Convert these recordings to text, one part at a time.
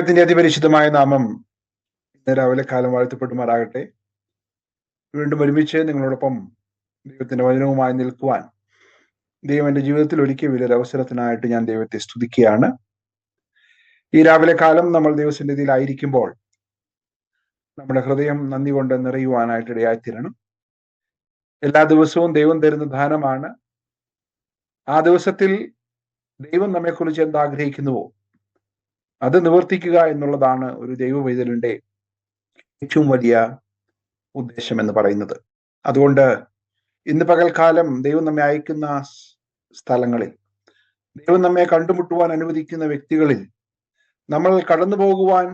ദൈവത്തിന്റെ അതിപരിശുദ്ധമായ നാമം ഇന്ന് രാവിലെ കാലം വാഴ്ത്തപ്പെട്ടുമാറാകട്ടെ വീണ്ടും ഒരുമിച്ച് നിങ്ങളോടൊപ്പം ദൈവത്തിന്റെ വചനവുമായി നിൽക്കുവാൻ ദൈവം എന്റെ ജീവിതത്തിൽ ഒരിക്കൽ വലിയൊരു അവസരത്തിനായിട്ട് ഞാൻ ദൈവത്തെ സ്തുതിക്കുകയാണ്. ഈ രാവിലെ കാലം നമ്മൾ ദൈവസന്നിധിയിലായിരിക്കുമ്പോൾ നമ്മുടെ ഹൃദയം നന്ദി കൊണ്ട് നിറയുവാനായിട്ട് ഇടയായിത്തീരണം. എല്ലാ ദിവസവും ദൈവം തരുന്ന ദാനമാണ്. ആ ദിവസത്തിൽ ദൈവം നമ്മെക്കുറിച്ച് എന്ത് ആഗ്രഹിക്കുന്നുവോ അത് നിവർത്തിക്കുക എന്നുള്ളതാണ് ഒരു ദൈവവൈതലിന്റെ ഏറ്റവും വലിയ ഉദ്ദേശം എന്ന് പറയുന്നത്. അതുകൊണ്ട് ഇന്ന് പകൽക്കാലം ദൈവം നമ്മെ അയക്കുന്ന സ്ഥലങ്ങളിൽ ദൈവം നമ്മെ കണ്ടുമുട്ടുവാൻ അനുവദിക്കുന്ന വ്യക്തികളിൽ നമ്മൾ കടന്നു പോകുവാൻ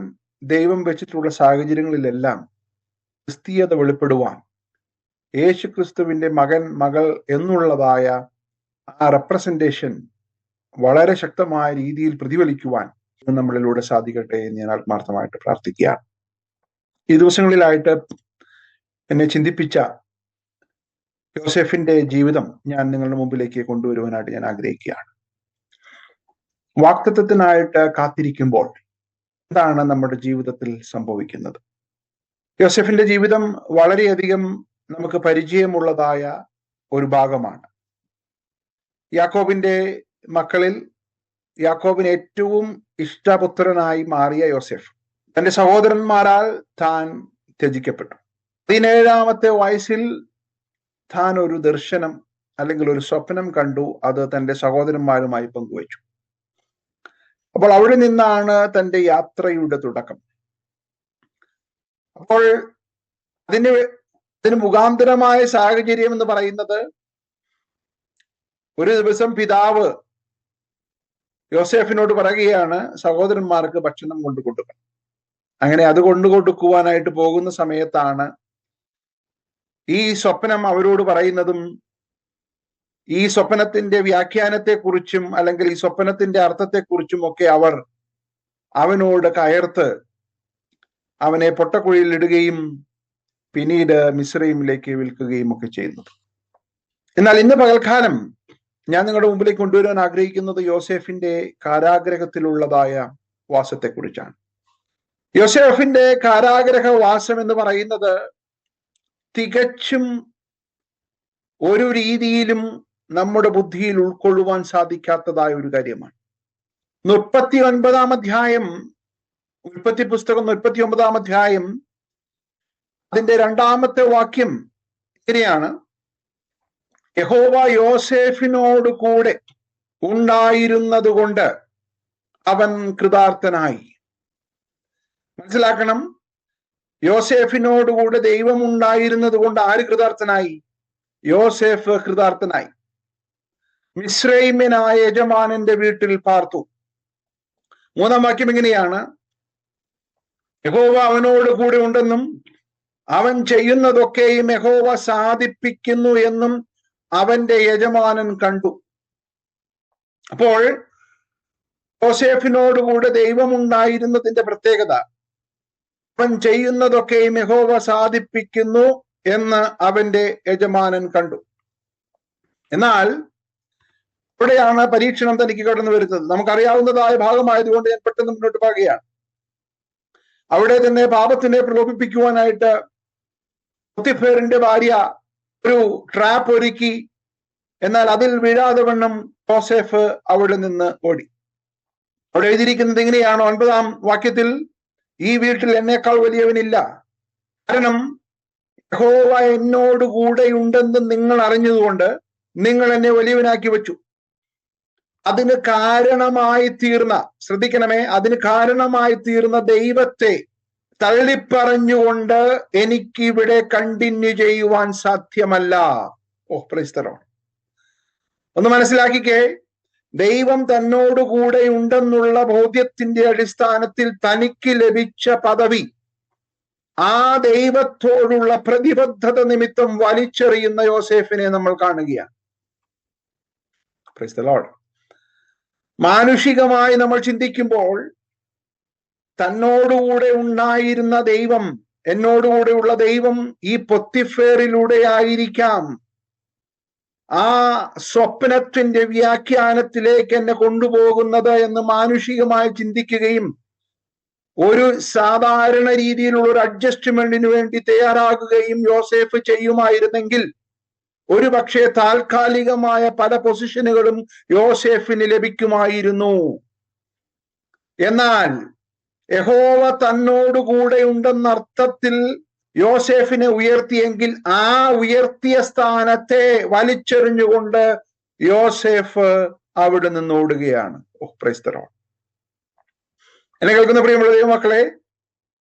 ദൈവം വെച്ചിട്ടുള്ള സാഹചര്യങ്ങളിലെല്ലാം ക്രിസ്തീയത വെളിപ്പെടുവാൻ യേശു ക്രിസ്തുവിന്റെ മകൻ മകൾ എന്നുള്ളതായ ആ റെപ്രസെന്റേഷൻ വളരെ ശക്തമായ രീതിയിൽ പ്രതിഫലിക്കുവാൻ നമ്മളിലൂടെ സാധിക്കട്ടെ എന്ന് ഞാൻ ആത്മാർത്ഥമായിട്ട് പ്രാർത്ഥിക്കുകയാണ്. ഈ ദിവസങ്ങളിലായിട്ട് എന്നെ ചിന്തിപ്പിച്ച ജോസഫിന്റെ ജീവിതം ഞാൻ നിങ്ങളുടെ മുമ്പിലേക്ക് കൊണ്ടുവരുവാനായിട്ട് ഞാൻ ആഗ്രഹിക്കുകയാണ്. വാക്തത്വത്തിനായിട്ട് കാത്തിരിക്കുമ്പോൾ എന്താണ് നമ്മുടെ ജീവിതത്തിൽ സംഭവിക്കുന്നത്? ജോസഫിന്റെ ജീവിതം വളരെയധികം നമുക്ക് പരിചയമുള്ളതായ ഒരു ഭാഗമാണ്. യാക്കോബിന്റെ മക്കളിൽ യാക്കോബിന് ഏറ്റവും ഇഷ്ടപുത്രനായി മാറിയ യോസെഫ്. തന്റെ സഹോദരന്മാരാൽ താൻ ത്യജിക്കപ്പെട്ടു. പതിനേഴാമത്തെ വയസ്സിൽ താൻ ഒരു ദർശനം അല്ലെങ്കിൽ ഒരു സ്വപ്നം കണ്ടു. അത് തന്റെ സഹോദരന്മാരുമായി പങ്കുവച്ചു. അപ്പോൾ അവിടെ നിന്നാണ് തന്റെ യാത്രയുടെ തുടക്കം. അപ്പോൾ അതിന് അതിന് മുഖാന്തരമായ സാഹചര്യം എന്ന് പറയുന്നത് ഒരു ദിവസം പിതാവ് യോസെഫിനോട് പറയുകയാണ് സഹോദരന്മാർക്ക് ഭക്ഷണം കൊണ്ടു കൊടുക്കണം. അങ്ങനെ അത് കൊണ്ടു കൊടുക്കുവാനായിട്ട് പോകുന്ന സമയത്താണ് ഈ സ്വപ്നം അവരോട് പറയുന്നതും ഈ സ്വപ്നത്തിന്റെ വ്യാഖ്യാനത്തെക്കുറിച്ചും അല്ലെങ്കിൽ ഈ സ്വപ്നത്തിന്റെ അർത്ഥത്തെക്കുറിച്ചും ഒക്കെ അവർ അവനോട് കയർത്ത് അവനെ പൊട്ടക്കുഴിയിൽ ഇടുകയും പിന്നീട് മിശ്രയിമിലേക്ക് വിൽക്കുകയും ഒക്കെ ചെയ്യുന്നത്. എന്നാൽ ഇന്ന് പകൽക്കാലം ഞാൻ നിങ്ങളുടെ മുമ്പിലേക്ക് കൊണ്ടുവരാൻ ആഗ്രഹിക്കുന്നത് യോസേഫിന്റെ കാരാഗ്രഹത്തിലുള്ളതായ വാസത്തെക്കുറിച്ചാണ്. യോസെഫിന്റെ കാരാഗ്രഹ വാസം എന്ന് പറയുന്നത് തികച്ചും ഒരു രീതിയിലും നമ്മുടെ ബുദ്ധിയിൽ ഉൾക്കൊള്ളുവാൻ സാധിക്കാത്തതായ ഒരു കാര്യമാണ്. മുപ്പത്തി ഒൻപതാം അധ്യായം ഉൽപ്പത്തി പുസ്തകം മുപ്പത്തി ഒമ്പതാം അധ്യായം അതിന്റെ രണ്ടാമത്തെ വാക്യം ഇങ്ങനെയാണ്. യഹോവ യോസേഫിനോട് കൂടെ ഉണ്ടായിരുന്നത് കൊണ്ട് അവൻ കൃതാർത്ഥനായി. മനസ്സിലാക്കണം? യോസേഫിനോടുകൂടെ ദൈവം ഉണ്ടായിരുന്നത് കൊണ്ട് ആര് കൃതാർത്ഥനായി? യോസേഫ് കൃതാർത്ഥനായി. മിശ്രൈമ്യനായ യജമാനന്റെ വീട്ടിൽ പാർത്തു. മൂന്നാം വാക്യം എങ്ങനെയാണ്? യഹോവ അവനോട് കൂടെ ഉണ്ടെന്നും അവൻ ചെയ്യുന്നതൊക്കെയും യഹോവ സാധിപ്പിക്കുന്നു എന്നും അവന്റെ യജമാനൻ കണ്ടു. അപ്പോൾ യോസേഫിനോടുകൂടെ ദൈവം ഉണ്ടായിരുന്നതിന്റെ പ്രത്യേകത അവൻ ചെയ്യുന്നതൊക്കെ മെഹോവ സാധിപ്പിക്കുന്നു എന്ന് അവന്റെ യജമാനൻ കണ്ടു. എന്നാൽ ഇവിടെയാണ് പരീക്ഷണം തനിക്ക് കടന്നു വരുന്നത്. നമുക്കറിയാവുന്നതായ ഭാഗമായതുകൊണ്ട് ഞാൻ പെട്ടെന്ന് മുന്നോട്ട് പോകുകയാണ് അവിടെ തന്നെ പാപത്തിനെ പ്രലോഭിപ്പിക്കുവാനായിട്ട് ഭാര്യ ഒരു ട്രാപ്പ് ഒരുക്കി. എന്നാൽ അതിൽ വീഴാതെ വണ്ണം ജോസഫ് അവിടെ നിന്ന് ഓടി. അവിടെ എഴുതിയിരിക്കുന്നത് എങ്ങനെയാണ് ഒൻപതാം വാക്യത്തിൽ ഈ വീട്ടിൽ എന്നേക്കാൾ വലിയവനില്ല. കാരണം യഹോവ എന്നോട് കൂടെ ഉണ്ടെന്ന് നിങ്ങൾ അറിഞ്ഞതുകൊണ്ട് നിങ്ങൾ എന്നെ വലിയവനാക്കി വെച്ചു. അതിന് കാരണമായി തീർന്ന ശ്രദ്ധിക്കണമേ അതിന് കാരണമായി തീർന്ന ദൈവത്തെ തള്ളിപ്പറഞ്ഞുകൊണ്ട് എനിക്ക് ഇവിടെ കണ്ടിന്യൂ ചെയ്യുവാൻ സാധ്യമല്ല. ഓഹ് പ്രൈസ്തലോ ഒന്ന് മനസ്സിലാക്കിക്കേ. ദൈവം തന്നോടുകൂടെ ഉണ്ടെന്നുള്ള ബോധ്യത്തിന്റെ അടിസ്ഥാനത്തിൽ തനിക്ക് ലഭിച്ച പദവി ആ ദൈവത്തോടുള്ള പ്രതിബദ്ധത നിമിത്തം വലിച്ചെറിയുന്ന യോസേഫിനെ നമ്മൾ കാണുകയാണ്. മാനുഷികമായി നമ്മൾ ചിന്തിക്കുമ്പോൾ തന്നോടുകൂടെ ഉണ്ടായിരുന്ന ദൈവം എന്നോടുകൂടെയുള്ള ദൈവം ഈ പൊത്തിഫേറിലൂടെ ആയിരിക്കാം. ആ സ്വപ്നത്തിന്റെ വ്യാഖ്യാനത്തിലേക്ക് എന്നെ കൊണ്ടുപോകുന്നത് എന്ന് മാനുഷികമായി ചിന്തിക്കുകയും ഒരു സാധാരണ രീതിയിലുള്ള ഒരു അഡ്ജസ്റ്റ്മെന്റിന് വേണ്ടി തയ്യാറാകുകയും യോസേഫ് ചെയ്യുമായിരുന്നെങ്കിൽ ഒരു പക്ഷേ താൽക്കാലികമായ പല പൊസിഷനുകളും യോസേഫിന് ലഭിക്കുമായിരുന്നു. എന്നാൽ യഹോവ തന്നോടുകൂടെ ഉണ്ടെന്ന അർത്ഥത്തിൽ യോസേഫിനെ ഉയർത്തിയെങ്കിൽ ആ ഉയർത്തിയ സ്ഥാനത്തെ വലിച്ചെറിഞ്ഞുകൊണ്ട് യോസേഫ് അവിടെ നിന്ന് ഓടുകയാണ് എന്നെ കേൾക്കുന്ന പ്രിയമുള്ള ദൈവമക്കളെ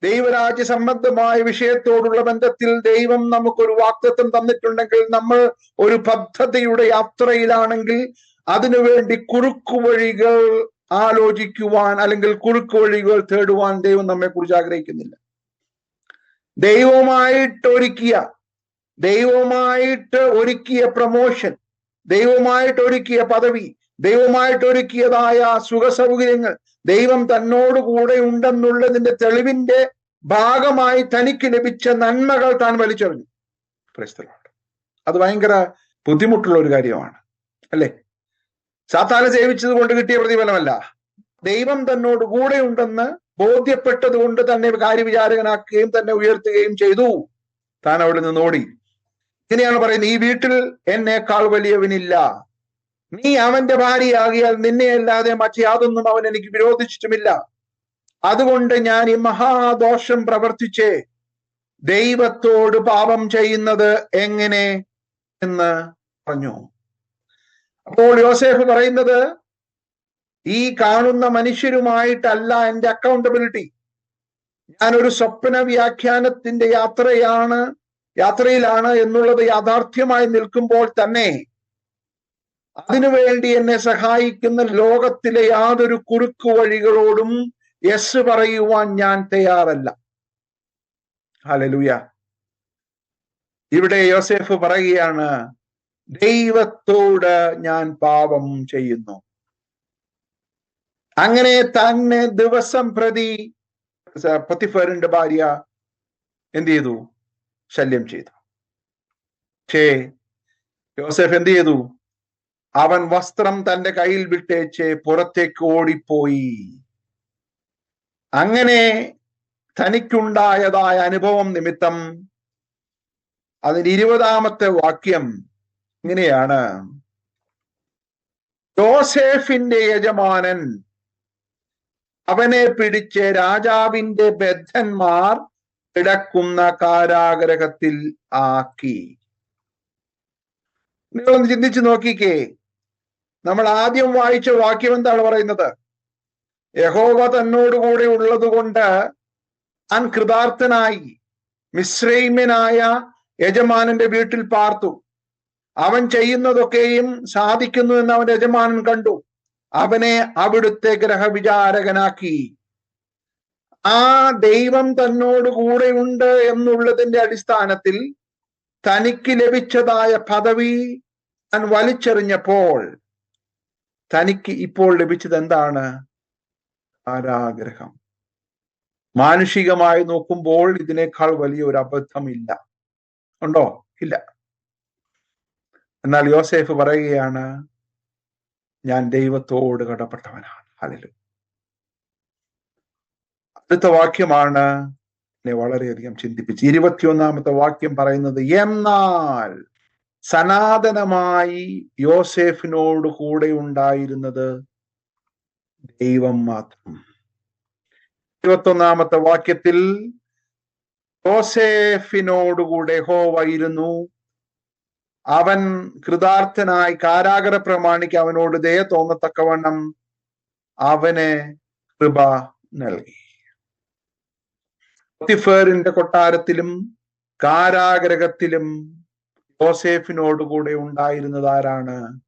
ദൈവരാജ്യ സംബന്ധമായ വിഷയത്തോടുള്ള ബന്ധത്തിൽ ദൈവം നമുക്കൊരു വാക്തത്വം തന്നിട്ടുണ്ടെങ്കിൽ നമ്മൾ ഒരു പദ്ധതിയുടെ യാത്രയിലാണെങ്കിൽ അതിനുവേണ്ടി കുറുക്കുവഴികൾ ആലോചിക്കുവാൻ അല്ലെങ്കിൽ കുറുക്ക് വഴികൾ തേടുവാൻ ദൈവം നമ്മെ കുറിച്ച് ആഗ്രഹിക്കുന്നില്ല. ദൈവമായിട്ട് ഒരുക്കിയ ദൈവമായിട്ട് ഒരുക്കിയ പ്രമോഷൻ ദൈവമായിട്ട് ഒരുക്കിയ പദവി ദൈവമായിട്ട് ഒരുക്കിയതായ സുഖ സൗകര്യങ്ങൾ ദൈവം തന്നോട് കൂടെ ഉണ്ടെന്നുള്ളതിന്റെ തെളിവിന്റെ ഭാഗമായി തനിക്ക് ലഭിച്ച നന്മകൾ താൻ വലിച്ചെറിഞ്ഞു. അത് ഭയങ്കര ബുദ്ധിമുട്ടുള്ള ഒരു കാര്യമാണ്. അല്ലേ? സാത്താനെ സേവിച്ചത് കൊണ്ട് കിട്ടിയ പ്രതിഫലമല്ല. ദൈവം തന്നോട് കൂടെ ഉണ്ടെന്ന് ബോധ്യപ്പെട്ടത് കൊണ്ട് തന്നെ കാര്യവിചാരകനാക്കുകയും തന്നെ ഉയർത്തുകയും ചെയ്തു. താൻ അവിടെ നിന്ന് ഓടി. ഇങ്ങനെയാണ് പറയുന്നത് ഈ വീട്ടിൽ എന്നേക്കാൾ വലിയവനില്ല. നീ അവന്റെ ഭാര്യയാകിയാൽ നിന്നെ അല്ലാതെ മറ്റു യാതൊന്നും അവൻ എനിക്ക് വിരോധിച്ചിട്ടുമില്ല. അതുകൊണ്ട് ഞാൻ ഈ മഹാദോഷം പ്രവർത്തിച്ച്. ദൈവത്തോട് പാപം ചെയ്യുന്നത് എങ്ങനെ? എന്ന് പറഞ്ഞു. അപ്പോൾ യോസേഫ് പറയുന്നത് ഈ കാണുന്ന മനുഷ്യരുമായിട്ടല്ല എന്റെ അക്കൗണ്ടബിലിറ്റി ഞാനൊരു സ്വപ്ന വ്യാഖ്യാനത്തിന്റെ യാത്രയാണ് യാത്രയിലാണ് എന്നുള്ളത് യാഥാർത്ഥ്യമായി നിൽക്കുമ്പോൾ തന്നെ അതിനുവേണ്ടി എന്നെ സഹായിക്കുന്ന ലോകത്തിലെ യാതൊരു കുറുക്കു വഴികളോടും യെസ് പറയുവാൻ ഞാൻ തയ്യാറല്ല. ഹലലുയ ഇവിടെ യോസേഫ് പറയുകയാണ് ദൈവത്തോട് ഞാൻ പാപം ചെയ്യുന്നു. അങ്ങനെ തന്നെ ദിവസം പ്രതി പത്തിഫറിന്റെ ഭാര്യ എന്ത് ചെയ്തു? ശല്യം ചെയ്തു. പക്ഷേ ജോസഫ് എന്ത് ചെയ്തു? അവൻ വസ്ത്രം തന്റെ കയ്യിൽ വിട്ടേച്ച് പുറത്തേക്ക് ഓടിപ്പോയി. അങ്ങനെ തനിക്കുണ്ടായതായ അനുഭവം നിമിത്തം അതിന് ഇരുപതാമത്തെ വാക്യം ഇങ്ങനെയാണ്. ജോസേഫിന്റെ യജമാനൻ അവനെ പിടിച്ച് രാജാവിന്റെ ബദ്ധന്മാർ കിടക്കുന്ന കാരാഗ്രഹത്തിൽ ആക്കി. നിങ്ങളൊന്ന് ചിന്തിച്ചു നോക്കിക്കേ. നമ്മൾ ആദ്യം വായിച്ച വാക്യം എന്താണ് പറയുന്നത്? യഹോവ തന്നോടുകൂടെ ഉള്ളത് കൊണ്ട് താൻ കൃതാർത്ഥനായി മിശ്രൈമ്യനായ യജമാനന്റെ വീട്ടിൽ പാർത്തു. അവൻ ചെയ്യുന്നതൊക്കെയും സാധിക്കുന്നു എന്ന് അവന്റെ യജമാനൻ കണ്ടു. അവനെ അവിടുത്തെ ഗ്രഹവിചാരകനാക്കി. ആ ദൈവം തന്നോട് കൂടെയുണ്ട് എന്നുള്ളതിന്റെ അടിസ്ഥാനത്തിൽ തനിക്ക് ലഭിച്ചതായ പദവി താൻ വലിച്ചെറിഞ്ഞപ്പോൾ തനിക്ക് ഇപ്പോൾ ലഭിച്ചത് എന്താണ്? ആരാഗ്രഹം മാനുഷികമായി നോക്കുമ്പോൾ ഇതിനേക്കാൾ വലിയ ഒരു അബദ്ധമില്ല. ഉണ്ടോ? ഇല്ല. എന്നാൽ യോസേഫ് പറയുകയാണ് ഞാൻ ദൈവത്തോട് കടപ്പെട്ടവനാണ്. അതിൽ അടുത്ത വാക്യമാണ് എന്നെ വളരെയധികം ചിന്തിപ്പിച്ച്. ഇരുപത്തിയൊന്നാമത്തെ വാക്യം പറയുന്നത് എന്നാൽ സനാതനമായി യോസേഫിനോട് കൂടെ ഉണ്ടായിരുന്നത് ദൈവം മാത്രം. ഇരുപത്തൊന്നാമത്തെ വാക്യത്തിൽ യോസേഫിനോടുകൂടെ ഹോവായിരുന്നു അവൻ കൃതാർത്ഥനായി കാരാഗ്ര പ്രമാണിക്ക് അവനോട് ദയ തോന്നത്തക്കവണ്ണം അവന് കൃപ നൽകി. പൊത്തിഫേറിന്റെ കൊട്ടാരത്തിലും കാരാഗ്രഹത്തിലും യോസേഫിനോടുകൂടെ ഉണ്ടായിരുന്നത് ആരാണ്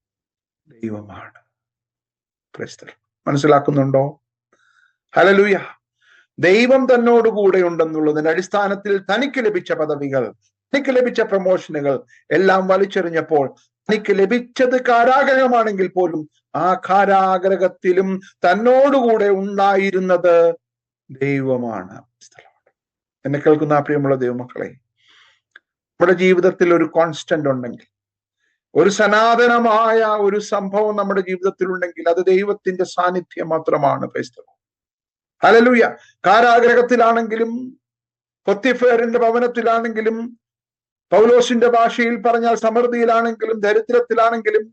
ദൈവമാണ് മനസ്സിലാക്കുന്നുണ്ടോ? ഹലലുയ ദൈവം തന്നോടുകൂടെ ഉണ്ടെന്നുള്ളതിന്റെ അടിസ്ഥാനത്തിൽ തനിക്ക് ലഭിച്ച പദവികൾ തനിക്ക് ലഭിച്ച പ്രമോഷനുകൾ എല്ലാം വലിച്ചെറിഞ്ഞപ്പോൾ തനിക്ക് ലഭിച്ചത് കാരാഗ്രഹമാണെങ്കിൽ പോലും ആ കാരാഗ്രഹത്തിലും തന്നോടുകൂടെ ഉണ്ടായിരുന്നത് ദൈവമാണ്. എന്നെ കേൾക്കുന്ന പ്രിയമുള്ള ദൈവമക്കളെ നമ്മുടെ ജീവിതത്തിൽ ഒരു കോൺസ്റ്റന്റ് ഉണ്ടെങ്കിൽ ഒരു സനാതനമായ ഒരു സംഭവം നമ്മുടെ ജീവിതത്തിൽ ഉണ്ടെങ്കിൽ അത് ദൈവത്തിന്റെ സാന്നിധ്യം മാത്രമാണ് ക്രൈസ്തവം കാരാഗ്രഹത്തിലാണെങ്കിലും പൊത്തിഫേറിന്റെ ഭവനത്തിലാണെങ്കിലും പൗലോസിന്റെ ഭാഷയിൽ പറഞ്ഞാൽ സമൃദ്ധിയിലാണെങ്കിലും ദരിദ്രത്തിലാണെങ്കിലും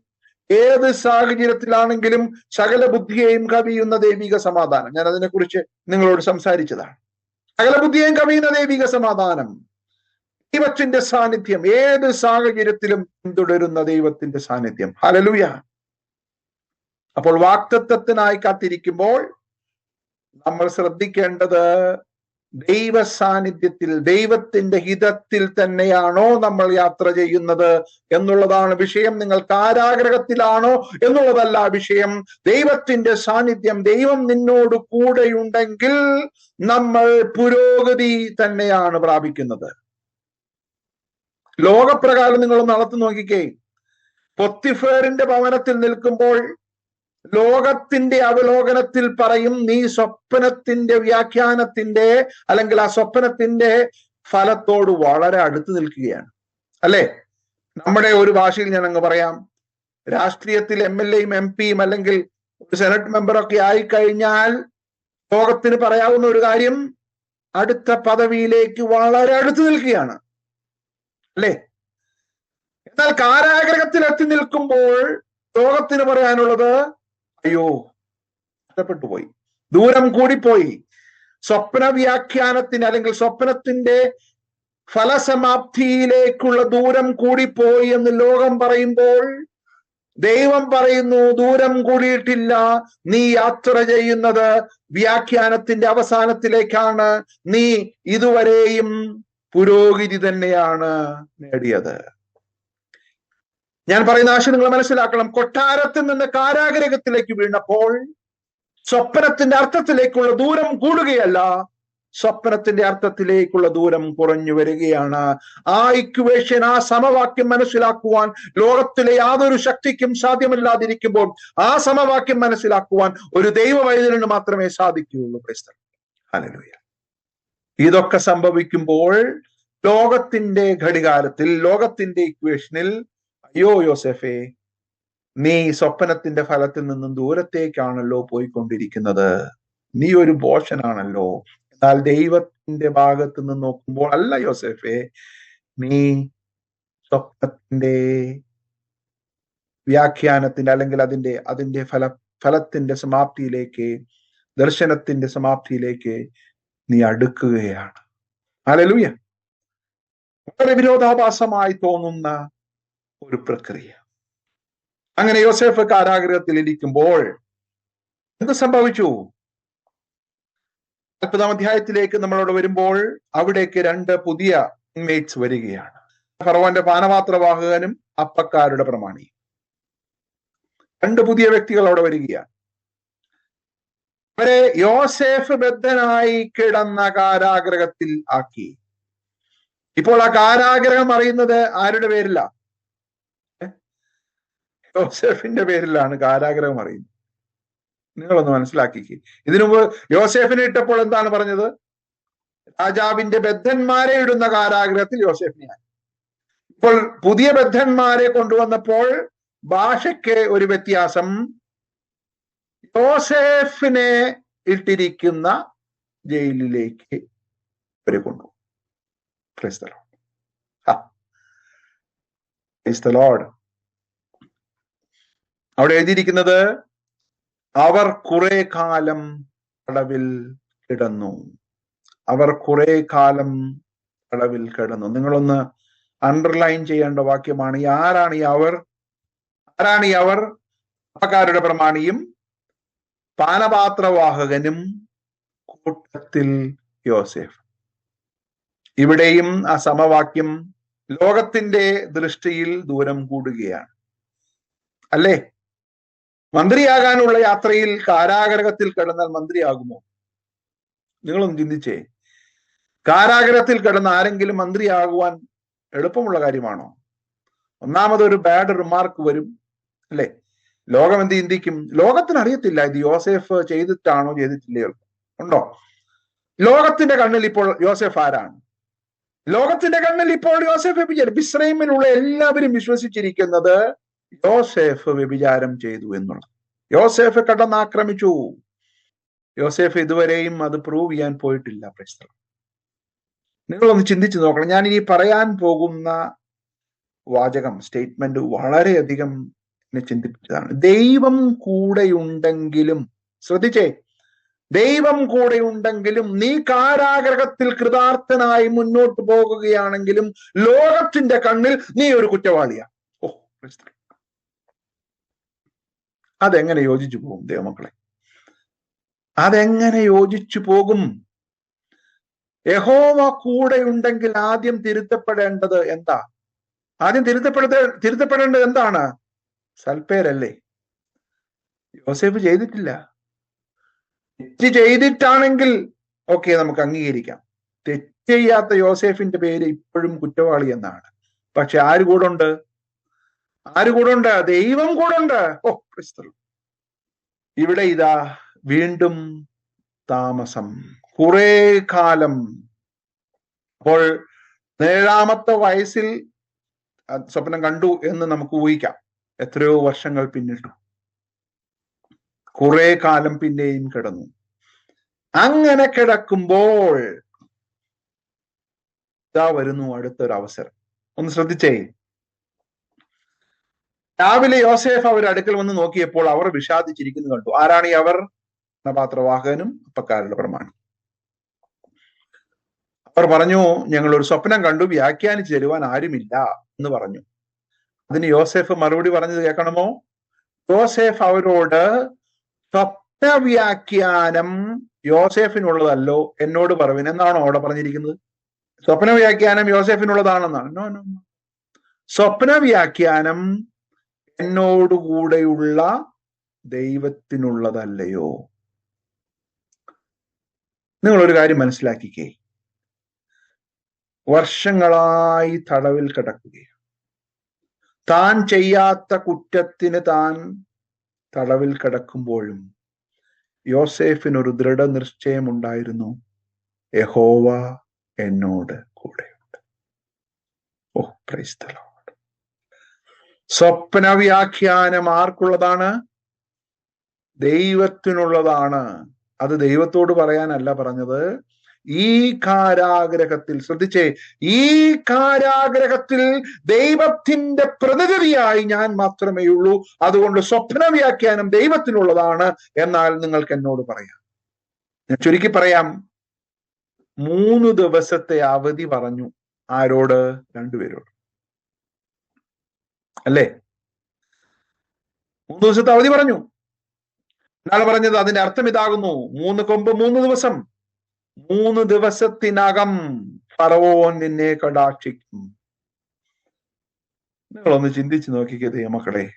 ഏത് സാഹചര്യത്തിലാണെങ്കിലും സകല ബുദ്ധിയെയും കവിയുന്ന ദൈവിക സമാധാനം. ഞാൻ അതിനെക്കുറിച്ച് നിങ്ങളോട് സംസാരിച്ചതാണ്. സകല ബുദ്ധിയെയും കവിയുന്ന ദൈവിക സമാധാനം. ദൈവത്തിന്റെ സാന്നിധ്യം ഏത് സാഹചര്യത്തിലും പിന്തുടരുന്ന ദൈവത്തിന്റെ സാന്നിധ്യം. ഹലലുയ അപ്പോൾ വാക്തത്വത്തിനായി കാത്തിരിക്കുമ്പോൾ നമ്മൾ ശ്രദ്ധിക്കേണ്ടത് ദൈവ സാന്നിധ്യത്തിൽ ദൈവത്തിന്റെ ഹിതത്തിൽ തന്നെയാണോ നമ്മൾ യാത്ര ചെയ്യുന്നത് എന്നുള്ളതാണ് വിഷയം. നിങ്ങൾ കാരാഗ്രഹത്തിലാണോ എന്നുള്ളതല്ല വിഷയം. ദൈവത്തിന്റെ സാന്നിധ്യം ദൈവം നിന്നോട് കൂടെയുണ്ടെങ്കിൽ നമ്മൾ പുരോഗതി തന്നെയാണ് പ്രാപിക്കുന്നത്. ലോകപ്രകാരം നിങ്ങൾ നടത്തി നോക്കിക്കേ. പൊത്തിഫേറിന്റെ ഭവനത്തിൽ നിൽക്കുമ്പോൾ ലോകത്തിന്റെ അവലോകനത്തിൽ പറയും നീ സ്വപ്നത്തിന്റെ വ്യാഖ്യാനത്തിന്റെ അല്ലെങ്കിൽ ആ സ്വപ്നത്തിന്റെ ഫലത്തോട് വളരെ അടുത്ത് നിൽക്കുകയാണ്. അല്ലെ? നമ്മുടെ ഒരു ഭാഷയിൽ ഞാൻ അങ്ങ് പറയാം. രാഷ്ട്രീയത്തിൽ എം എൽ എയും എം പിയും അല്ലെങ്കിൽ ഒരു സെനറ്റ് മെമ്പറൊക്കെ ആയിക്കഴിഞ്ഞാൽ ലോകത്തിന് പറയാവുന്ന ഒരു കാര്യം അടുത്ത പദവിയിലേക്ക് വളരെ അടുത്ത് നിൽക്കുകയാണ്. അല്ലേ? എന്നാൽ കാരാഗ്രഹത്തിൽ എത്തി നിൽക്കുമ്പോൾ ലോകത്തിന് പറയാനുള്ളത് അയ്യോ നഷ്ടപ്പെട്ടു പോയി. ദൂരം കൂടിപ്പോയി. സ്വപ്ന വ്യാഖ്യാനത്തിന് അല്ലെങ്കിൽ സ്വപ്നത്തിന്റെ ഫലസമാപ്തിയിലേക്കുള്ള ദൂരം കൂടിപ്പോയി എന്ന് ലോകം പറയുമ്പോൾ ദൈവം പറയുന്നു ദൂരം കൂടിയിട്ടില്ല നീ യാത്ര ചെയ്യുന്നത് വ്യാഖ്യാനത്തിന്റെ അവസാനത്തിലേക്കാണ്. നീ ഇതുവരെയും പുരോഗതി തന്നെയാണ് നേടിയത്. ഞാൻ പറയുന്ന ആശയം നിങ്ങൾ മനസ്സിലാക്കണം. കൊട്ടാരത്തിൽ നിന്ന് കാരാഗ്രഹത്തിലേക്ക് വീണപ്പോൾ സ്വപ്നത്തിന്റെ അർത്ഥത്തിലേക്കുള്ള ദൂരം കൂടുകയല്ല സ്വപ്നത്തിന്റെ അർത്ഥത്തിലേക്കുള്ള ദൂരം കുറഞ്ഞു വരികയാണ്. ആ ഇക്വേഷൻ ആ സമവാക്യം മനസ്സിലാക്കുവാൻ ലോകത്തിലെ യാതൊരു ശക്തിക്കും സാധ്യമല്ലാതിരിക്കുമ്പോൾ ആ സമവാക്യം മനസ്സിലാക്കുവാൻ ഒരു ദൈവവൈദ്യന് മാത്രമേ സാധിക്കുകയുള്ളൂ. ഹല്ലേലൂയ ഇതൊക്കെ സംഭവിക്കുമ്പോൾ ലോകത്തിന്റെ ഘടികാരത്തിൽ ലോകത്തിന്റെ ഇക്വേഷനിൽ അയ്യോ യോസെഫേ നീ സ്വപ്നത്തിന്റെ ഫലത്തിൽ നിന്നും ദൂരത്തേക്കാണല്ലോ പോയിക്കൊണ്ടിരിക്കുന്നത്. നീ ഒരു ബോഷനാണല്ലോ. എന്നാൽ ദൈവത്തിന്റെ ഭാഗത്ത് നിന്ന് നോക്കുമ്പോൾ അല്ല യോസെഫേ നീ സ്വപ്നത്തിന്റെ വ്യാഖ്യാനത്തിന്റെ അല്ലെങ്കിൽ അതിന്റെ അതിന്റെ ഫല ഫലത്തിന്റെ സമാപ്തിയിലേക്ക് ദർശനത്തിന്റെ സമാപ്തിയിലേക്ക് നീ അടുക്കുകയാണ്. അലലൂയ വളരെ വിരോധാഭാസമായി തോന്നുന്ന ഒരു പ്രക്രിയ. അങ്ങനെ യോസേഫ് കാരാഗ്രഹത്തിൽ ഇരിക്കുമ്പോൾ എന്ത് സംഭവിച്ചു? നാൽപ്പതാം അധ്യായത്തിലേക്ക് നമ്മളോട് വരുമ്പോൾ അവിടേക്ക് രണ്ട് പുതിയ ഇൻമേറ്റ്സ് വരികയാണ്. ഫറവന്റെ പാനപാത്രവാഹകനും അപ്പക്കാരുടെ പ്രമാണി. രണ്ട് പുതിയ വ്യക്തികൾ അവിടെ വരികയാണ്. അവരെ യോസേഫ് ബദ്ധനായി കിടന്ന കാരാഗ്രഹത്തിൽ ആക്കി. ഇപ്പോൾ ആ കാരാഗ്രഹം അറിയുന്നത് ആരുടെ പേരില? യോസേഫിന്റെ പേരിലാണ് കാരാഗ്രഹം അറിയുന്നത്. നിങ്ങളൊന്ന് മനസ്സിലാക്കിക്ക്. ഇതിനു മുമ്പ് യോസേഫിനെ ഇട്ടപ്പോൾ എന്താണ് പറഞ്ഞത്? രാജാവിന്റെ ബദ്ധന്മാരെ ഇടുന്ന കാരാഗ്രഹത്തിൽ യോസേഫിനെ ഇപ്പോൾ പുതിയ ബദ്ധന്മാരെ കൊണ്ടുവന്നപ്പോൾ ഭാഷയ്ക്ക് ഒരു വ്യത്യാസം. യോസേഫിനെ ഇട്ടിരിക്കുന്ന ജയിലിലേക്ക് അവരെ കൊണ്ടു ലോഡ് അവിടെ എഴുതിയിരിക്കുന്നത് അവർ കുറെ കാലം കടവിൽ കിടന്നു. അവർ കുറെ കാലം കടവിൽ കിടന്നു. നിങ്ങളൊന്ന് അണ്ടർലൈൻ ചെയ്യേണ്ട വാക്യമാണ്. ഈ ആരാണ് ഈ അവർ? ആരാണ് ഈ അവർ? അപ്പക്കാരുടെ പ്രമാണിയും പാനപാത്രവാഹകനും കൂട്ടത്തിൽ യോസെഫ്. ഇവിടെയും ആ സമവാക്യം ലോകത്തിന്റെ ദൃഷ്ടിയിൽ ദൂരം കൂടുകയാണ്. അല്ലേ? മന്ത്രിയാകാനുള്ള യാത്രയിൽ കാരാഗ്രഹത്തിൽ കിടന്നാൽ മന്ത്രിയാകുമോ? നിങ്ങളൊന്ന് ചിന്തിച്ചേ. കാരാഗ്രഹത്തിൽ കിടന്ന ആരെങ്കിലും മന്ത്രിയാകുവാൻ എളുപ്പമുള്ള കാര്യമാണോ? ഒന്നാമതൊരു ബാഡ് റിമാർക്ക് വരും അല്ലെ? ലോകം എന്ത് ചിന്തിക്കും? ലോകത്തിന് അറിയത്തില്ല ഇത് യോസെഫ് ചെയ്തിട്ടാണോ ചെയ്തിട്ടില്ലയോ ഉണ്ടോ? ലോകത്തിന്റെ കണ്ണിൽ ഇപ്പോൾ യോസെഫ് ആരാണ്? ലോകത്തിന്റെ കണ്ണിൽ ഇപ്പോൾ യോസെഫ് വ്യഭിചാരം ഇസ്രൈമിലുള്ള എല്ലാവരും വിശ്വസിച്ചിരിക്കുന്നത് യോസേഫ് വ്യഭിചാരം ചെയ്തു എന്നുള്ളത്. യോസേഫ് കടന്നാക്രമിച്ചു യോസേഫ് ഇതുവരെയും അത് പ്രൂവ് ചെയ്യാൻ പോയിട്ടില്ല പ്രശ്നം. നിങ്ങളൊന്ന് ചിന്തിച്ചു നോക്കണം. ഞാൻ ഇനി പറയാൻ പോകുന്ന വാചകം സ്റ്റേറ്റ്മെന്റ് വളരെയധികം എന്നെ ചിന്തിപ്പിച്ചതാണ്. ദൈവം കൂടെയുണ്ടെങ്കിലും ശ്രദ്ധിച്ചേ ദൈവം കൂടെയുണ്ടെങ്കിലും നീ കാരാഗ്രഹത്തിൽ കൃതാർത്ഥനായി മുന്നോട്ട് പോകുകയാണെങ്കിലും ലോകത്തിന്റെ കണ്ണിൽ നീ ഒരു കുറ്റവാളിയാണ് ഓ. അതെങ്ങനെ യോജിച്ചു പോകും ദൈവമക്കളെ? അതെങ്ങനെ യോജിച്ചു പോകും? യഹോവ കൂടെ ഉണ്ടെങ്കിൽ ആദ്യം തിരുത്തപ്പെടേണ്ടത് എന്താ? ആദ്യം തിരുത്തപ്പെടുത്ത തിരുത്തപ്പെടേണ്ടത് എന്താണ്? സൽപ്പേരല്ലേ യോസേഫ് ചെയ്തിട്ടില്ല. തെറ്റ് ചെയ്തിട്ടാണെങ്കിൽ ഓക്കെ നമുക്ക് അംഗീകരിക്കാം. തെറ്റ് ചെയ്യാത്ത യോസേഫിന്റെ പേര് ഇപ്പോഴും കുറ്റവാളി എന്നാണ്. പക്ഷെ ആര് കൂടുണ്ട് ആര് കൂടുണ്ട്? ദൈവം കൂടുണ്ട്. ഓ ക്രിസ്തു ഇവിടെ ഇതാ വീണ്ടും താമസം. കുറെ കാലം. അപ്പോൾ ഏഴാമത്തെ വയസ്സിൽ സ്വപ്നം കണ്ടു എന്ന് നമുക്ക് ഊഹിക്കാം. എത്രയോ വർഷങ്ങൾ പിന്നിട്ടു. കുറെ കാലം പിന്നെയും കിടന്നു. അങ്ങനെ കിടക്കുമ്പോൾ ഇതാ വരുന്നു അടുത്തൊരു അവസരം ഒന്ന് ശ്രദ്ധിച്ചേ. രാവിലെ യോസേഫ് അവർ അടുക്കൽ വന്ന് നോക്കിയപ്പോൾ അവർ വിഷാദിച്ചിരിക്കുന്നു കണ്ടു. ആരാണ് അവർ? പാത്രവാഹകനും അപ്പക്കാരുടെ പ്രമാണം. അവർ പറഞ്ഞു ഞങ്ങൾ ഒരു സ്വപ്നം കണ്ടു വ്യാഖ്യാനിച്ചു തരുവാൻ ആരുമില്ല എന്ന് പറഞ്ഞു. അതിന് യോസേഫ് മറുപടി പറഞ്ഞത് കേൾക്കണമോ? യോസേഫ് അവരോട് സ്വപ്ന വ്യാഖ്യാനം യോസേഫിനുള്ളതല്ലോ എന്നോട് പറവിൻ എന്നാണോ അവിടെ പറഞ്ഞിരിക്കുന്നത്? സ്വപ്ന വ്യാഖ്യാനം യോസേഫിനുള്ളതാണെന്നാണ്. നോ നോ സ്വപ്ന വ്യാഖ്യാനം എന്നോടുകൂടെയുള്ള ദൈവത്തിനുള്ളതല്ലയോ? നിങ്ങൾ ഒരു കാര്യം മനസ്സിലാക്കിക്കേ. വർഷങ്ങളായി തടവിൽ കിടക്കുകയാണ്. താൻ ചെയ്യാത്ത കുറ്റത്തിന് താൻ തടവിൽ കിടക്കുമ്പോഴും യോസേഫിന് ഒരു ദൃഢനിശ്ചയം ഉണ്ടായിരുന്നു യഹോവ എന്നോട് കൂടെയുണ്ട്. ഓ ക്രൈസ്തലോ സ്വപ്ന വ്യാഖ്യാനം ആർക്കുള്ളതാണ്? ദൈവത്തിനുള്ളതാണ്. അത് ദൈവത്തോട് പറയാനല്ല പറഞ്ഞത്. ഈ കാരാഗ്രഹത്തിൽ ശ്രദ്ധിച്ചേ ഈ കാരാഗ്രഹത്തിൽ ദൈവത്തിന്റെ പ്രതിനിധിയായി ഞാൻ മാത്രമേ ഉള്ളൂ. അതുകൊണ്ട് സ്വപ്ന വ്യാഖ്യാനം ദൈവത്തിനുള്ളതാണ് എന്നാൽ നിങ്ങൾക്ക് എന്നോട് പറയാം. ഞാൻ ചുരുക്കി പറയാം. മൂന്ന് ദിവസത്തെ അവധി പറഞ്ഞു. ആരോട്? രണ്ടുപേരോട്. അല്ലേ? മൂന്ന് ദിവസത്തെ അവധി പറഞ്ഞു. എന്നാൽ പറഞ്ഞത് അതിന്റെ അർത്ഥം ഇതാകുന്നു. മൂന്ന് കൊമ്പ് മൂന്ന് ദിവസം. മൂന്ന് ദിവസത്തിനകം ഫറവോൻ നിന്നെ കടാക്ഷിക്കും. നിങ്ങളൊന്ന് ചിന്തിച്ചു നോക്കിക്കേ മക്കളെ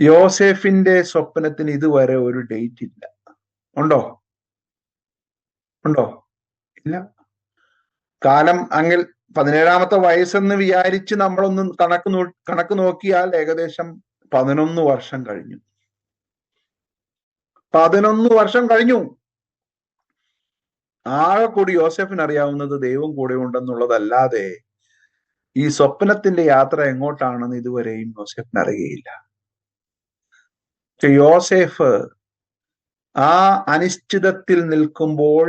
യോസെഫിന്റെ സ്വപ്നത്തിന് ഇതുവരെ ഒരു ഡേറ്റ് ഇല്ല. ഉണ്ടോ? ഉണ്ടോ? ഇല്ല. കാലം അങ്ങിൽ പതിനേഴാമത്തെ വയസ്സെന്ന് വിചാരിച്ച് നമ്മളൊന്ന് കണക്ക് നോ കണക്ക് നോക്കിയാൽ ഏകദേശം പതിനൊന്ന് വർഷം കഴിഞ്ഞു. പതിനൊന്ന് വർഷം കഴിഞ്ഞു. ആകെ കൂടി യോസെഫിന് അറിയാവുന്നത് ദൈവം കൂടെ ഉണ്ടെന്നുള്ളതല്ലാതെ ഈ സ്വപ്നത്തിന്റെ യാത്ര എങ്ങോട്ടാണെന്ന് ഇതുവരെയും യോസെഫിന് അറിയുകയില്ല യോസേഫ് ആ അനിശ്ചിതത്തിൽ നിൽക്കുമ്പോൾ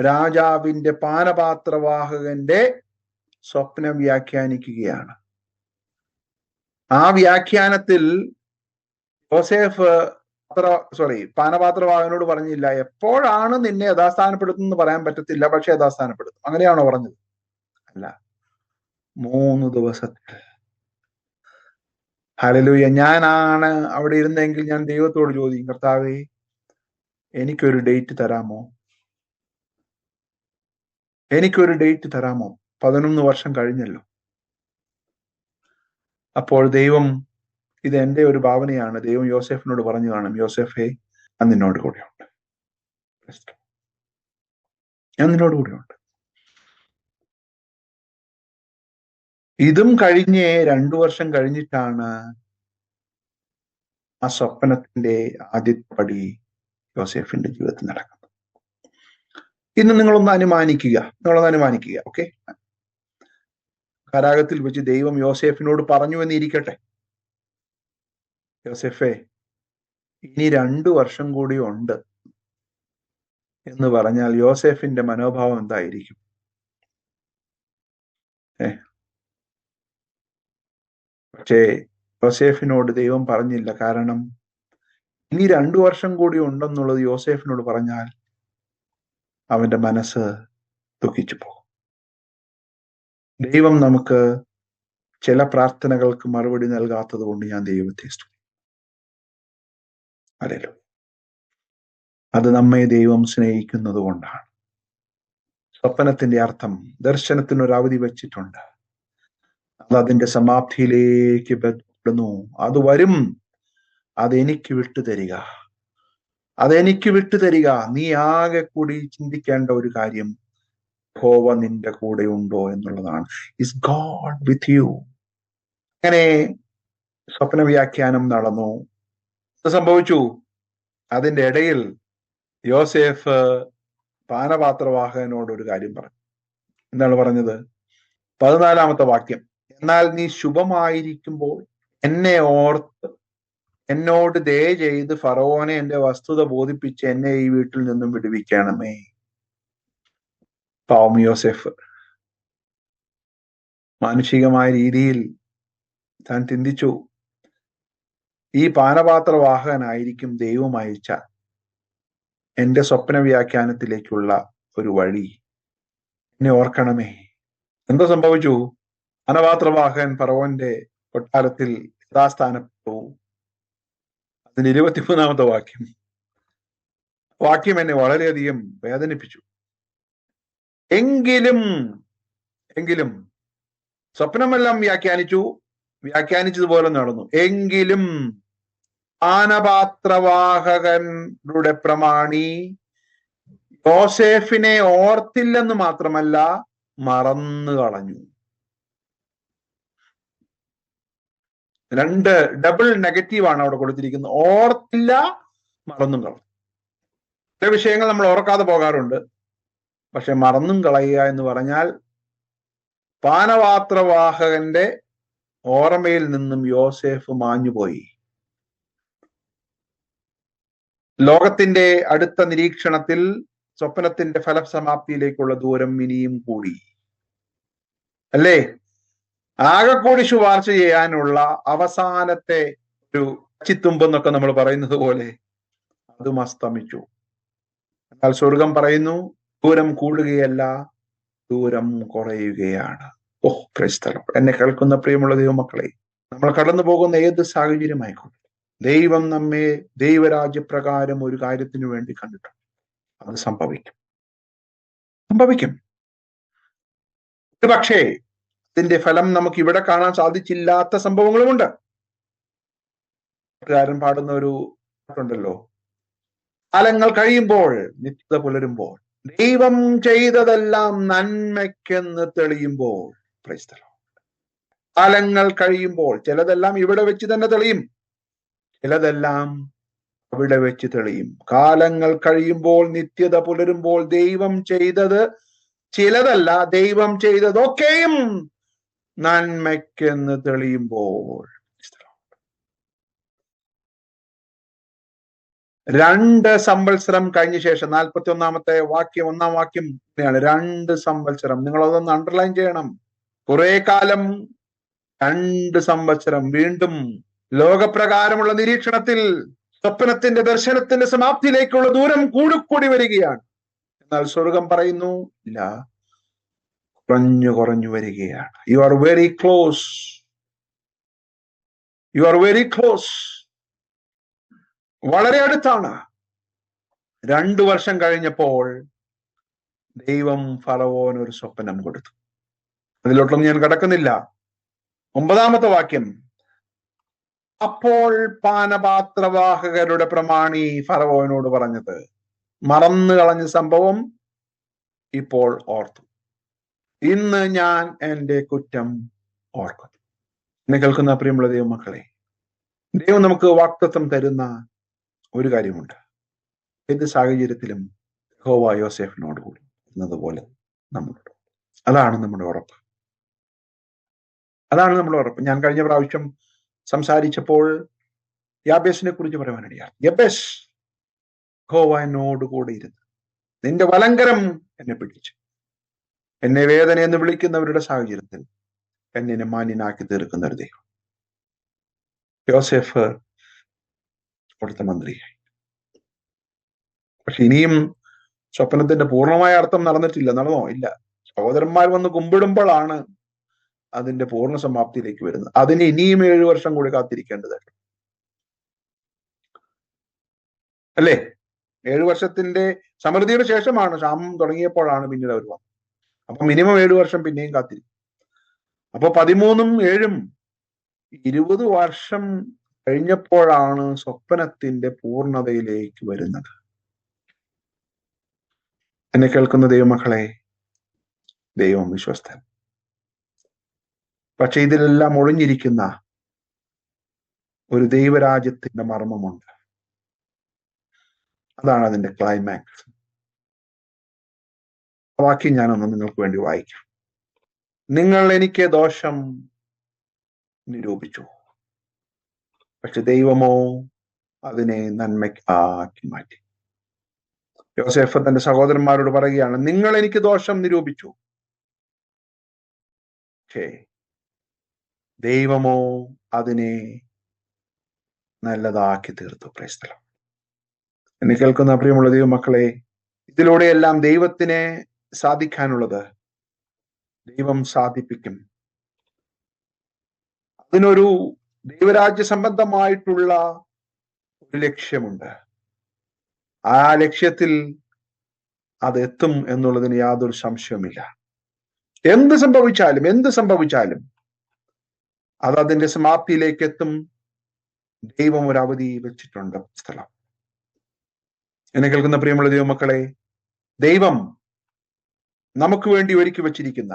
രാജാവിന്റെ പാനപാത്രവാഹകന്റെ സ്വപ്നം വ്യാഖ്യാനിക്കുകയാണ്. ആ വ്യാഖ്യാനത്തിൽ യോസേഫ് പാത്ര സോറി പാനപാത്രവാഹകനോട് പറഞ്ഞില്ല എപ്പോഴാണ് നിന്നെ യഥാസ്ഥാനപ്പെടുത്തുന്നത് പറയാൻ പറ്റത്തില്ല പക്ഷെ യഥാസ്ഥാനപ്പെടുത്തും. അങ്ങനെയാണോ പറഞ്ഞത്? അല്ല. മൂന്ന് ദിവസത്തിൽ. ഹലലൂയ ഞാനാണ് അവിടെ ഇരുന്നെങ്കിൽ ഞാൻ ദൈവത്തോട് ചോദിക്കും കർത്താവേ എനിക്കൊരു ഡേറ്റ് തരാമോ? എനിക്കൊരു ഡേറ്റ് തരാമോ? പതിനൊന്ന് വർഷം കഴിഞ്ഞല്ലോ. അപ്പോൾ ദൈവം ഇത് എന്റെ ഒരു ഭാവനയാണ്. ദൈവം യോസെഫിനോട് പറഞ്ഞു കാണും. യോസെഫെ ഞാൻ നിന്നോട് കൂടെയുണ്ട്. ഞാൻ നിന്നോട് കൂടെയുണ്ട്. ഇതും കഴിഞ്ഞേ രണ്ടു വർഷം കഴിഞ്ഞിട്ടാണ് ആ സ്വപ്നത്തിന്റെ ആദ്യത്തെ പടി യോസെഫിന്റെ ജീവിതത്തിൽ നടക്കുന്നത്. ഇന്ന് നിങ്ങളൊന്ന് അനുമാനിക്കുക. നിങ്ങളൊന്ന് അനുമാനിക്കുക ഓക്കെ കരാഗത്തിൽ വെച്ച് ദൈവം യോസേഫിനോട് പറഞ്ഞു എന്നിരിക്കട്ടെ. യോസെഫേ ഇനി രണ്ടു വർഷം കൂടി ഉണ്ട് എന്ന് പറഞ്ഞാൽ യോസെഫിന്റെ മനോഭാവം എന്തായിരിക്കും? ഏ? പക്ഷേ യോസേഫിനോട് ദൈവം പറഞ്ഞില്ല. കാരണം ഇനി രണ്ടു വർഷം കൂടി ഉണ്ടെന്നുള്ളത് യോസേഫിനോട് പറഞ്ഞാൽ അവന്റെ മനസ്സ് ദുഃഖിച്ചു പോകും ദൈവം നമുക്ക് ചില പ്രാർത്ഥനകൾക്ക് മറുപടി നൽകാത്തത് കൊണ്ട് ഞാൻ ദൈവത്തെ സ്തുതി അല്ലല്ലോ അത് നമ്മെ ദൈവം സ്നേഹിക്കുന്നത് കൊണ്ടാണ്. സ്വപ്നത്തിന്റെ അർത്ഥം ദർശനത്തിന് ഒരു അവധി വെച്ചിട്ടുണ്ട്. അത് അതിന്റെ സമാപ്തിയിലേക്ക് ബന്ധപ്പെടുന്നു അത് വരും. അതെനിക്ക് വിട്ടുതരിക. അതെനിക്ക് വിട്ടുതരിക. നീ ആകെ കൂടി ചിന്തിക്കേണ്ട ഒരു കാര്യം ഹോവ നിന്റെ കൂടെ ഉണ്ടോ എന്നുള്ളതാണ്. ഇസ് ഗോഡ് വിത്ത് യു അങ്ങനെ സ്വപ്ന വ്യാഖ്യാനം നടന്നു സംഭവിച്ചു? അതിന്റെ ഇടയിൽ യോസേഫ് പാനപാത്രവാഹകനോട് ഒരു കാര്യം പറഞ്ഞു. എന്താണ് പറഞ്ഞത്? പതിനാലാമത്തെ വാക്യം. എന്നാൽ നീ ശുഭമായിരിക്കുമ്പോൾ എന്നെ ഓർത്ത് എന്നോട് ദയ ചെയ്ത് ഫറവോനെ എന്റെ വസ്തുത ബോധിപ്പിച്ച് എന്നെ ഈ വീട്ടിൽ നിന്നും വിടുവിക്കണമേ. പാവം യോസെഫ്. മാനുഷികമായ രീതിയിൽ താൻ ചിന്തിച്ചു. ഈ പാനപാത്രവാഹകനായിരിക്കും ദൈവം അയച്ച എന്റെ സ്വപ്ന വ്യാഖ്യാനത്തിലേക്കുള്ള ഒരു വഴി. എന്നെ ഓർക്കണമേ. എന്താ സംഭവിച്ചു? പാനപാത്രവാഹകൻ പറവന്റെ കൊട്ടാരത്തിൽ യഥാസ്ഥാനപ്പെട്ടു അതിന് ഇരുപത്തിമൂന്നാമത്തെ വാക്യം. വാക്യം എന്നെ വളരെയധികം വേദനിപ്പിച്ചു. എങ്കിലും എങ്കിലും സ്വപ്നമെല്ലാം വ്യാഖ്യാനിച്ചു വ്യാഖ്യാനിച്ചതുപോലെ നടന്നു. എങ്കിലും പാനപാത്രവാഹകരുടെ പ്രമാണി യോസേഫിനെ ഓർത്തില്ലെന്ന് മാത്രമല്ല മറന്നു കളഞ്ഞു രണ്ട് ഡബിൾ നെഗറ്റീവ് ആണ് അവിടെ കൊടുത്തിരിക്കുന്നത്. ഓർത്തില്ല മറന്നും കളഞ്ഞു ചില വിഷയങ്ങൾ നമ്മൾ ഓർക്കാതെ പോകാറുണ്ട്. പക്ഷെ മറന്നും കളയുക എന്ന് പറഞ്ഞാൽ പാനപാത്രവാഹകന്റെ ഓർമ്മയിൽ നിന്നും യോസേഫ് മാഞ്ഞുപോയി. ലോകത്തിന്റെ അടുത്ത നിരീക്ഷണത്തിൽ സ്വപ്നത്തിന്റെ ഫലസമാപ്തിയിലേക്കുള്ള ദൂരം ഇനിയും കൂടി. അല്ലേ? ആകെ കൂടി ശുപാർശ ചെയ്യാനുള്ള അവസാനത്തെ ഒരു ചിത്തുമ്പെന്നൊക്കെ നമ്മൾ പറയുന്നത് പോലെ അതും അസ്തമിച്ചു. എന്നാൽ സ്വർഗം പറയുന്നു ദൂരം കൂടുകയല്ല ദൂരം കുറയുകയാണ്. ഓ ക്രൈസ്തലം എന്നെ കേൾക്കുന്ന പ്രിയമുള്ള ദൈവമക്കളെ നമ്മൾ കടന്നു പോകുന്ന ഏത് സാഹചര്യമായിക്കോട്ടെ ദൈവം നമ്മെ ദൈവരാജ്യപ്രകാരം ഒരു കാര്യത്തിന് വേണ്ടി കണ്ടിട്ടുണ്ട്. അത് സംഭവിക്കും. സംഭവിക്കും. പക്ഷേ ഇതിന്റെ ഫലം നമുക്ക് ഇവിടെ കാണാൻ സാധിച്ചില്ലാത്ത സംഭവങ്ങളുമുണ്ട്. കാരൻ പാടുന്ന ഒരു പാട്ടുണ്ടല്ലോ. കാലങ്ങൾ കഴിയുമ്പോൾ നിത്യത പുലരുമ്പോൾ ദൈവം ചെയ്തതെല്ലാം നന്മയ്ക്കെന്ന് തെളിയുമ്പോൾ കാലങ്ങൾ കഴിയുമ്പോൾ ചിലതെല്ലാം ഇവിടെ വെച്ച് തന്നെ തെളിയും. ചിലതെല്ലാം അവിടെ വെച്ച് തെളിയും. കാലങ്ങൾ കഴിയുമ്പോൾ നിത്യത പുലരുമ്പോൾ ദൈവം ചെയ്തത് ചിലതല്ല ദൈവം ചെയ്തതൊക്കെയും നന്മയ്ക്കെന്ന് തെളിയുമ്പോൾ രണ്ട് സംവത്സരം കഴിഞ്ഞ ശേഷം നാൽപ്പത്തി ഒന്നാമത്തെ വാക്യം ഒന്നാം വാക്യം രണ്ട് സംവത്സരം. നിങ്ങൾ അതൊന്ന് അണ്ടർലൈൻ ചെയ്യണം. കുറെ കാലം രണ്ട് സംവത്സരം. വീണ്ടും ലോകപ്രകാരമുള്ള നിരീക്ഷണത്തിൽ സ്വപ്നത്തിന്റെ ദർശനത്തിന്റെ സമാപ്തിയിലേക്കുള്ള ദൂരം കൂടിക്കൂടി വരികയാണ്. എന്നാൽ സ്വർഗം പറയുന്നു ഇല്ല. കുറഞ്ഞു കുറഞ്ഞു വരികയാണ്. You are very close you are very close വളരെ അടുത്താണ്. രണ്ടു വർഷം കഴിഞ്ഞപ്പോൾ ദൈവം ഫറവോന് ഒരു സ്വപ്നം കൊടുത്തു. അതിലോട്ടൊന്നും ഞാൻ കടക്കുന്നില്ല. ഒമ്പതാമത്തെ വാക്യം. അപ്പോൾ പാനപാത്രവാഹകരുടെ പ്രമാണി ഫറവോനോട് പറഞ്ഞത് മറന്നു കളഞ്ഞ സംഭവം ഇപ്പോൾ ഓർത്തു. ഇന്ന് ഞാൻ എന്റെ കുറ്റം ഓർക്കുന്നു എന്നെ കേൾക്കുന്ന പ്രിയമുള്ള ദൈവമക്കളെ ദൈവം നമുക്ക് വാക്തത്വം തരുന്ന ഒരു കാര്യമുണ്ട്. ഏത് സാഹചര്യത്തിലും ഹോവ യോസെഫിനോട് കൂടി എന്നതുപോലെ നമ്മളോട്. അതാണ് നമ്മുടെ ഉറപ്പ്. അതാണ് നമ്മുടെ ഉറപ്പ്. ഞാൻ കഴിഞ്ഞ പ്രാവശ്യം സംസാരിച്ചപ്പോൾ യാബേസിനെ കുറിച്ച് പറയാനിടയാണ് യബേസ് യഹോവ എന്നോട് കൂടെ ഇരുന്ന് നിന്റെ വലങ്കരം എന്നെ പിടിച്ചു. എന്നെ വേദന എന്ന് വിളിക്കുന്നവരുടെ സാഹചര്യത്തിൽ എന്നെ മാന്യനാക്കി തീർക്കുന്ന ഒരു ദൈവം. യോസെഫ് അവിടുത്തെ മന്ത്രിയായി. പക്ഷെ ഇനിയും സ്വപ്നത്തിന്റെ പൂർണമായ അർത്ഥം നടന്നിട്ടില്ല നടന്നോ? ഇല്ല. സഹോദരന്മാർ വന്ന് കുമ്പിടുമ്പോഴാണ് അതിന്റെ പൂർണ സമാപ്തിയിലേക്ക് വരുന്നത്. അതിന് ഇനിയും ഏഴു വർഷം കൂടി കാത്തിരിക്കേണ്ടതായിട്ട്. അല്ലേ? ഏഴു വർഷത്തിന്റെ സമൃദ്ധിയുടെ ശേഷമാണ് ക്ഷാമം തുടങ്ങിയപ്പോഴാണ് പിന്നീട് അവർ വന്നത്. അപ്പൊ മിനിമം ഏഴു വർഷം പിന്നെയും കാത്തിരിക്കും. അപ്പൊ പതിമൂന്നും ഏഴും ഇരുപത് വർഷം കഴിഞ്ഞപ്പോഴാണ് സ്വപ്നത്തിന്റെ പൂർണതയിലേക്ക് വരുന്നത്. എന്നെ കേൾക്കുന്ന ദൈവമക്കളെ ദൈവം വിശ്വസ്തൻ. പക്ഷെ ഇതിലെല്ലാം ഒളിഞ്ഞിരിക്കുന്ന ഒരു ദൈവരാജ്യത്തിന്റെ മർമ്മമുണ്ട്. അതാണ് അതിന്റെ ക്ലൈമാക്സ് വാക്യം ഞാനൊന്ന് നിങ്ങൾക്ക് വേണ്ടി വായിക്കാം. നിങ്ങൾ എനിക്ക് ദോഷം നിരൂപിച്ചു. പക്ഷെ ദൈവമോ അതിനെ നന്മയ്ക്കാക്കി മാറ്റി. യോസേഫ് തന്റെ സഹോദരന്മാരോട് പറയുകയാണ് നിങ്ങൾ എനിക്ക് ദോഷം നിരൂപിച്ചു. പക്ഷേ ദൈവമോ അതിനെ നല്ലതാക്കി തീർത്തു. പ്രൈസ്തലം എന്നെ കേൾക്കുന്ന പ്രിയമുള്ള ദൈവമക്കളെ ഇതിലൂടെയെല്ലാം ദൈവത്തിനെ സാധിക്കാനുള്ളത് ദൈവം സാധിപ്പിക്കും. അതിനൊരു ദൈവരാജ്യ സംബന്ധമായിട്ടുള്ള ഒരു ലക്ഷ്യമുണ്ട്. ആ ലക്ഷ്യത്തിൽ അത് എത്തും എന്നുള്ളതിന് യാതൊരു സംശയവുമില്ല. എന്ത് സംഭവിച്ചാലും എന്ത് സംഭവിച്ചാലും അത് അതിന്റെ സമാപ്തിയിലേക്ക് എത്തും. ദൈവം ഒരു അവധി വെച്ചിട്ടുണ്ട്. സ്ഥലം. എന്നെ കേൾക്കുന്ന പ്രിയമുള്ള ദൈവമക്കളെ ദൈവം നമുക്ക് വേണ്ടി ഒരുക്കി വച്ചിരിക്കുന്ന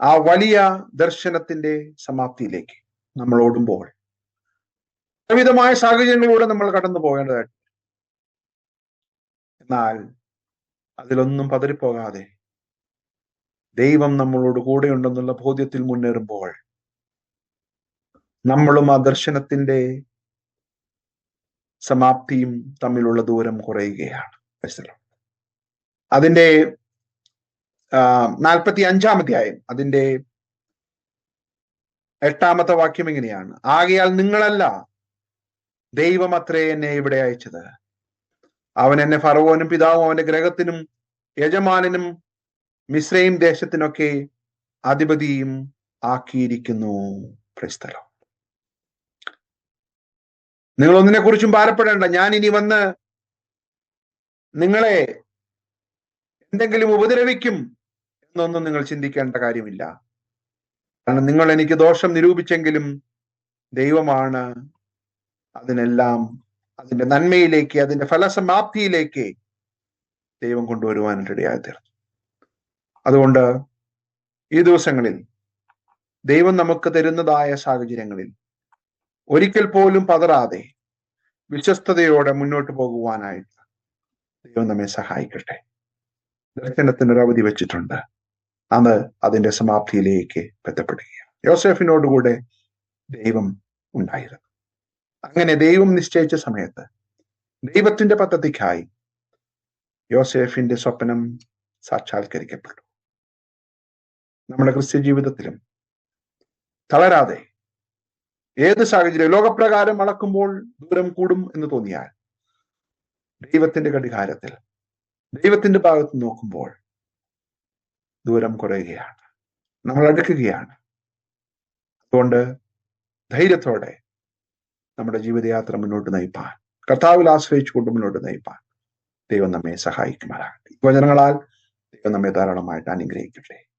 ആ വലിയ ദർശനത്തിന്റെ സമാപ്തിയിലേക്ക് നമ്മൾ ഓടുമ്പോൾ വിധമായ സാഹചര്യങ്ങളിലൂടെ നമ്മൾ കടന്നു പോകേണ്ടതായിട്ട് എന്നാൽ അതിലൊന്നും പതറിപ്പോകാതെ ദൈവം നമ്മളോട് കൂടെയുണ്ടെന്നുള്ള ബോധ്യത്തിൽ മുന്നേറുമ്പോൾ നമ്മളും ആ ദർശനത്തിന്റെ സമാപ്തിയും തമ്മിലുള്ള ദൂരം കുറയുകയാണ്. അതിന്റെ നാൽപ്പത്തി അഞ്ചാം അധ്യായം അതിന്റെ എട്ടാമത്തെ വാക്യം ഇങ്ങനെയാണ്. ആകയാൽ നിങ്ങളല്ല ദൈവം അത്രേ എന്നെ ഇവിടെ അയച്ചത്. അവൻ എന്നെ ഫറവോനും പിതാവും അവന്റെ ഗ്രഹത്തിനും യജമാനനും മിശ്രയും ദേശത്തിനൊക്കെ അധിപതിയും ആക്കിയിരിക്കുന്നു. പ്രസ്തലം. നിങ്ങൾ ഒന്നിനെ കുറിച്ചും ഭാരപ്പെടേണ്ട. ഞാൻ ഇനി വന്ന് നിങ്ങളെ എന്തെങ്കിലും ഉപദ്രവിക്കും എന്നൊന്നും നിങ്ങൾ ചിന്തിക്കേണ്ട കാര്യമില്ല. കാരണം നിങ്ങൾ എനിക്ക് ദോഷം നിരൂപിച്ചെങ്കിലും ദൈവമാണ് അതിനെല്ലാം അതിന്റെ നന്മയിലേക്ക് അതിന്റെ ഫലസമാപ്തിയിലേക്ക് ദൈവം കൊണ്ടുവരുവാനായിട്ട് ഇടയായി തീർന്നു. അതുകൊണ്ട് ഈ ദിവസങ്ങളിൽ ദൈവം നമുക്ക് തരുന്നതായ സാഹചര്യങ്ങളിൽ ഒരിക്കൽ പോലും പതറാതെ വിശ്വസ്തയോടെ മുന്നോട്ട് പോകുവാനായിട്ട് ദൈവം നമ്മെ സഹായിക്കട്ടെ. ദർശനത്തിന് ഒരു അവധി വെച്ചിട്ടുണ്ട്. അത് അതിന്റെ സമാപ്തിയിലേക്ക് ബന്ധപ്പെടുകയാണ് യോസെഫിനോടുകൂടെ ദൈവം ഉണ്ടായിരുന്നു. അങ്ങനെ ദൈവം നിശ്ചയിച്ച സമയത്ത് ദൈവത്തിന്റെ പദ്ധതിക്കായി യോസെഫിന്റെ സ്വപ്നം സാക്ഷാത്കരിക്കപ്പെട്ടു. നമ്മുടെ ക്രിസ്ത്യ ജീവിതത്തിലും തളരാതെ ഏത് സാഹചര്യം ലോകപ്രകാരം അളക്കുമ്പോൾ ദൂരം കൂടും എന്ന് തോന്നിയാൽ ദൈവത്തിന്റെ ഘടികാരത്തിൽ ദൈവത്തിന്റെ ഭാഗത്ത് നോക്കുമ്പോൾ ദൂരം കുറയുകയാണ്. നമ്മൾ അടുക്കുകയാണ്. അതുകൊണ്ട് ധൈര്യത്തോടെ നമ്മുടെ ജീവിതയാത്ര മുന്നോട്ട് നയിപ്പാൻ കർത്താവിൽ ആശ്രയിച്ചുകൊണ്ട് മുന്നോട്ട് നയിപ്പാൻ ദൈവം നമ്മെ സഹായിക്കുമാറാകട്ടെ. വചനങ്ങളാൽ ദൈവം നമ്മെ ധാരാളമായിട്ട് അനുഗ്രഹിക്കട്ടെ.